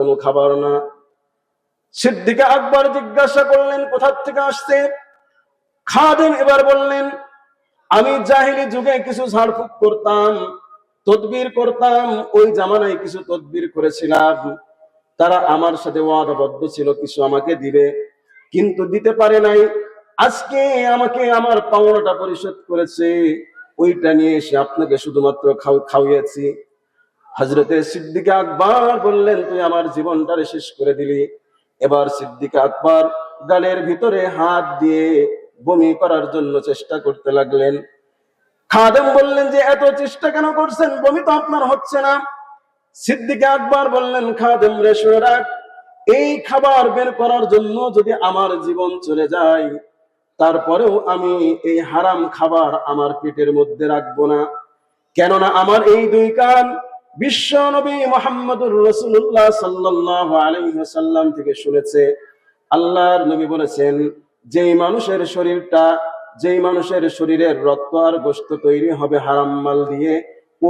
কোনো খাবার না। সিদ্দিকে আকবর জিজ্ঞাসা করলেন, কোথা থেকে আসছে? খাদেম এবার বললেন, আমি জাহিলি যুগে কিছু ঝাড়ফুঁক করতাম, তদবির করতাম, ওই জামানায় কিছু তদবির করেছিলাম। তারা আমার সাথে ওয়াদাবদ্ধ ছিল, কিছু আমাকে দিবে, কিন্তু দিতে পারে নাই। আজকে আমাকে আমার পাওনাটা পরিশোধ করেছে। ওইটা নিয়ে এসে আপনাকে শুধুমাত্র খাও, খাওয়িয়েছি। হজরতে সিদ্দিকা আকবর বললেন, তুই আমার জীবনটারে শেষ করে দিলি। এবার সিদ্দিকা আকবর গালের ভিতরে হাত দিয়ে বমি করার জন্য চেষ্টা করতে লাগলেন। খাদেম বললেন যে, এত চেষ্টা কেন করছেন? বমি তো আপনার হচ্ছে না। সিদ্দিকা আকবর বললেন, খাদেম রে, শুনে রাখ, এই খাবার বের করার জন্য যদি আমার জীবন চলে যায়, তারপরেও আমি এই হারাম খাবার আমার পেটের মধ্যে রাখব না। কেননা আমার এই দুই কান বিশ্ব নবী মোহাম্মদুর রসুল্লাহ সাল্লাহ আলাইসাল্লাম থেকে শুনেছে, আল্লাহর নবী বলেছেন, যেই মানুষের শরীরটা, যেই মানুষের শরীরের রক্ত আর গোস্ত তৈরি হবে হারাম মাল দিয়ে,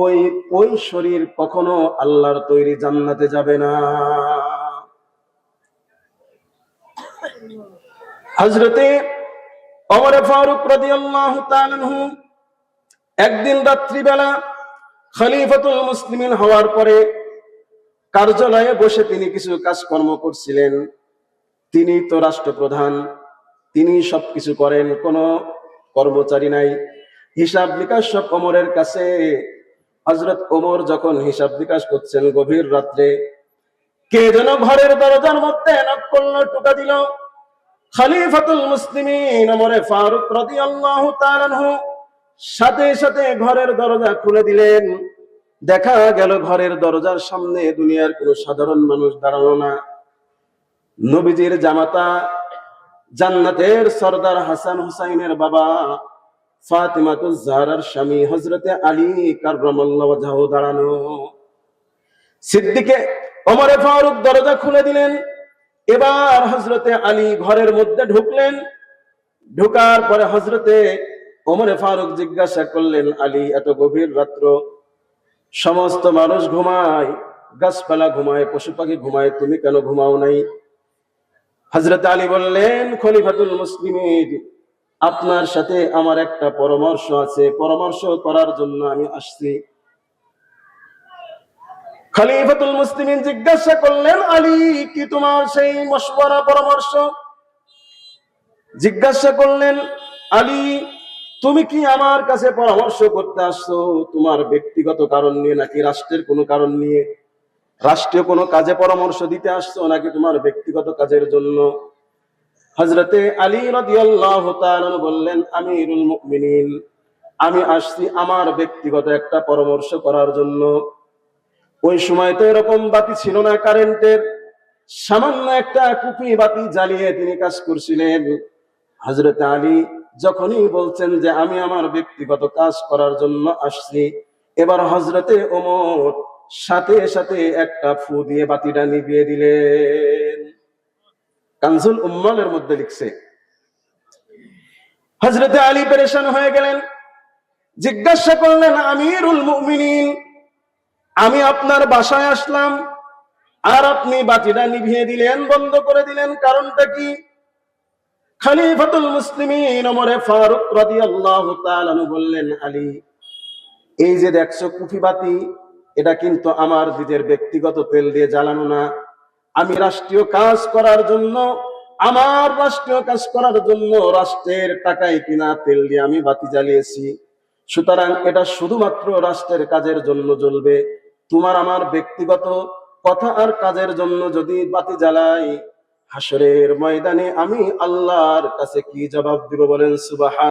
ওই ওই শরীর কখনো আল্লাহর তৈরি জান্নাতে যাবে না। হজরতে অমর ফারুক রাদিয়াল্লাহু একদিন রাত্রিবেলা খলিফাতুল মুসলিমিন হওয়ার পরে কার্যালয়ে বসে তিনি কিছু কাজকর্ম করছিলেন। তিনি তো রাষ্ট্রপ্রধান, তিনি সবকিছু করেন, কোনো কর্মচারী নাই। হিসাব নিকাশ সব ওমরের কাছে। হজরত ওমর যখন হিসাব নিকাশ করছেন গভীর রাত্রে, কে যেন ঘরের দরজার মধ্যে টুকা দিল। খলিফাতুল মুসলিমিন ওমরে ফারুক রাদিয়াল্লাহু তাআলা সাথে সাথে ঘরের দরজা খুলে দিলেন। দেখা গেল ঘরের দরজার সামনে দুনিয়ার কোনো সাধারণ মানুষ দাঁড়ানো না। নবীজির জামাতা, জান্নাতের সর্দার হাসান হুসাইনের বাবা জাহরার স্বামী হজরতে আলী ওয়াজহাহু দাঁড়ানো। সিদ্দিকে অমরে ফারুক দরজা খুলে দিলেন। এবার হজরতে আলী ঘরের মধ্যে ঢুকলেন। ঢুকার পরে হজরতে ওমরে ফারুক জিজ্ঞাসা করলেন, আলী, এত গভীর রাত্র। সমস্ত মানুষ ঘুমায়, গাছপালা ঘুমায়, পশু পাখি ঘুমায়, তুমি কেন ঘুমাও নাই? হজরত আলী বললেন, খলিফাতুল মুসলিমের আপনার সাথে আমার একটা পরামর্শ আছে। পরামর্শ করার জন্য আমি আসছি। খলিফাতুল মুসলিমিন জিজ্ঞাসা করলেন, আলী, কি তোমার সেই মশওয়ারা পরামর্শ? জিজ্ঞাসা করলেন, আলী তুমি কি আমার কাছে পরামর্শ করতে আসছো? তোমার ব্যক্তিগত কারণ নিয়ে নাকি রাষ্ট্রের কোনো কারণ নিয়ে? রাষ্ট্রীয় কোনো কাজে পরামর্শ দিতে আসছো নাকি তোমার ব্যক্তিগত কাজের জন্য? হজরতে আলী রাদিয়াল্লাহু বললেন, আমিরুল আমি আসছি আমার ব্যক্তিগত একটা পরামর্শ করার জন্য। ওই সময় তো এরকম বাতি ছিল না কারেন্টের। সামান্য একটা কুপি বাতি জ্বালিয়ে তিনি কাজ করছিলেন। হজরত আলী যখনই বলছেন যে আমি আমার ব্যক্তিগত কাজ করার জন্য আসছি, এবার হজরতে ওমর সাথে সাথে একটা ফু দিয়ে বাতিটা নিভিয়ে দিলেন। কানজুল উম্মানের মধ্যে লিখছে হজরতে আলী পেরেশান হয়ে গেলেন, জিজ্ঞাসা করলেন, আমিরুল মুমিনিন, আমি আপনার বাসায় আসলাম, আর আপনি বাতিটা নিভিয়ে দিলেন, বন্ধ করে দিলেন, কারণটা কি? খলিফাতুল মুসলিমিন ওমরে ফারুক রাদিয়াল্লাহু তাআলা বললেন, আলী, এই যে দেখছ কুফি বাতি, এটা কিন্তু আমার নিজের ব্যক্তিগত তেল দিয়ে জ্বালানো না। আমি রাষ্ট্রীয় কাজ করার জন্য, আমার রাষ্ট্রীয় কাজ করার জন্য রাষ্ট্রের টাকায় কিনা তেল দিয়ে আমি বাতি জ্বালিয়েছি। সুতরাং এটা শুধুমাত্র রাষ্ট্রের কাজের জন্য জ্বলবে। তোমার আমার ব্যক্তিগত কথা আর কাজের জন্য যদি বাতি জ্বালাই হাসরের ময়দানে আমি আল্লাহর কাছে কি জবাব দিব বলেন সুবাহ